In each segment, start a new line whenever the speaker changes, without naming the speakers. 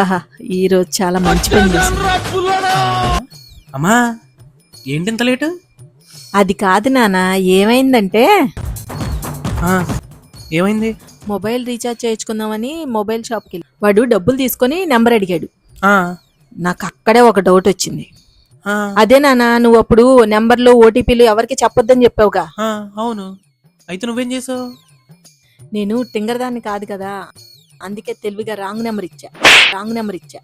ఆహా ఈ రోజు చాలా మంచి పని
అమ్మా ఏంటి ఇంత లేటు?
అది కాదు నాన్న ఏమైందంటే?
ఏమైంది?
మొబైల్ రీఛార్జ్ చేయించుకుందామని మొబైల్ షాప్కి వెళ్ళి వాడు డబ్బులు తీసుకొని నెంబర్ అడిగాడు. నాకు అక్కడే ఒక డౌట్ వచ్చింది. అదే నాన్న నువ్వు అప్పుడు నెంబర్లు ఓటీపీలు ఎవరికి చెప్పొద్దని చెప్పావుగా?
అవును. అయితే నువ్వేం చేసావు?
నేను టింగర్దాన్ని కాదు కదా. అందుకే తెలివిగా రాంగ్ నెంబర్ ఇచ్చా. రాంగ్ నెంబర్ ఇచ్చా.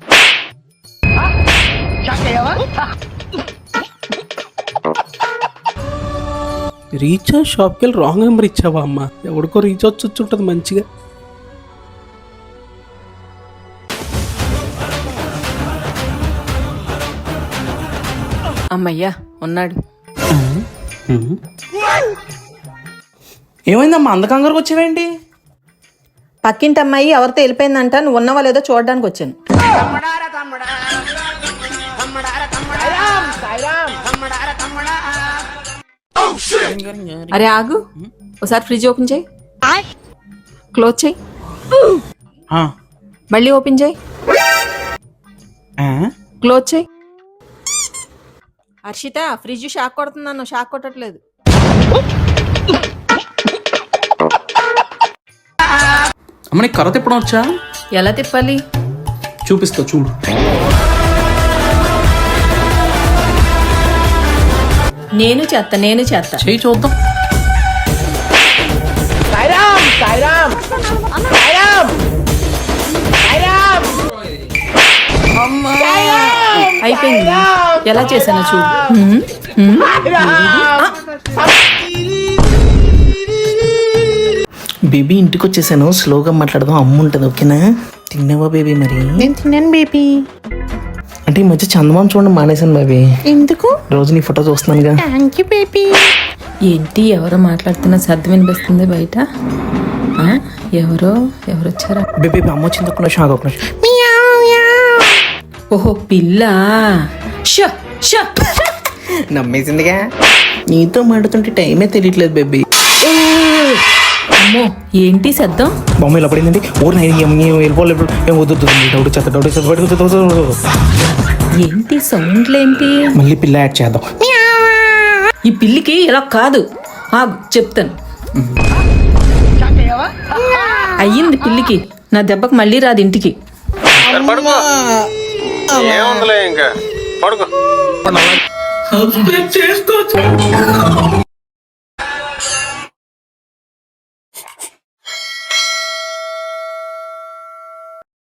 రీఛార్జ్ షాప్కి వెళ్ళి రాంగ్ నెంబర్ ఇచ్చావా అమ్మ? ఎవడికో రీఛార్జ్ వచ్చి ఉంటుంది మంచిగా.
అమ్మయ్యా ఉన్నాడు.
ఏమైందమ్మా? అంత కంగారుకు వచ్చావేంటి?
పక్కింటి అమ్మాయి ఎవరితో వెళ్ళిపోయిందంట నువ్వు ఉన్నావా లేదో చూడడానికి వచ్చాను. అరే ఆగు. ఒకసారి ఫ్రిడ్జ్ ఓపెన్ చేయి. క్లోజ్ చేయి. మళ్ళీ ఓపెన్ చేయి. క్లోజ్ చేయి. హర్షిత ఫ్రిడ్జ్ షాక్ కొడుతున్నాను షాక్ కొట్టట్లేదు.
అమ్మ నీకు కర్ర తిప్పడం వచ్చా?
ఎలా తిప్పాలి?
చూపిస్తా చూడు.
నేను చేస్తా నేను చేస్తా
చేయి చూద్దాం.
అయిపోయింది. ఎలా చేశాను చూడు.
బేబీ ఇంటికి వచ్చేసాను స్లోగా మాట్లాడదాం. అమ్మ ఉంటుంది ఓకేనా? తిన్నావా బేబీ మరి?
నేను తిన్నాను బేబీ.
అంటే ఈ మధ్య చందమామ చూడండి మానేశాను బేబీ.
ఎందుకు?
రోజు నీ ఫోటో చూస్తున్నానుగా.
Thank you baby.
ఏంటి ఎవరో మాట్లాడుతున్న శబ్దం వినిపిస్తుంది బయట? ఆ? ఎవరో ఎవరు వచ్చారా
బేబీ అమ్మ వచ్చింది. ఒక నిమిషం ఒక నిమిషం.
ఓహో పిల్ల. Show show.
నమ్మేసిందిగా? నీతో మాట్లాడుతుంటే టైమే తెలియట్లేదు బేబీ.
అమ్మో ఏంటి శబ్దం?
బొమ్మ ఇలా పడిందండి. ఊరు నేను వెళ్ళిపోలేదు ఏం వద్దు డౌట్ డౌట్.
ఏంటి సౌండ్లేంటి
మళ్ళీ పిల్ల యాడ్ చేద్దాం.
ఈ పిల్లికి ఇలా కాదు. ఆగు చెప్తాను. అయ్యింది పిల్లికి. నా దెబ్బకి మళ్ళీ రాదు ఇంటికి.
ఏముందిలే ఇంకా? పడుకో.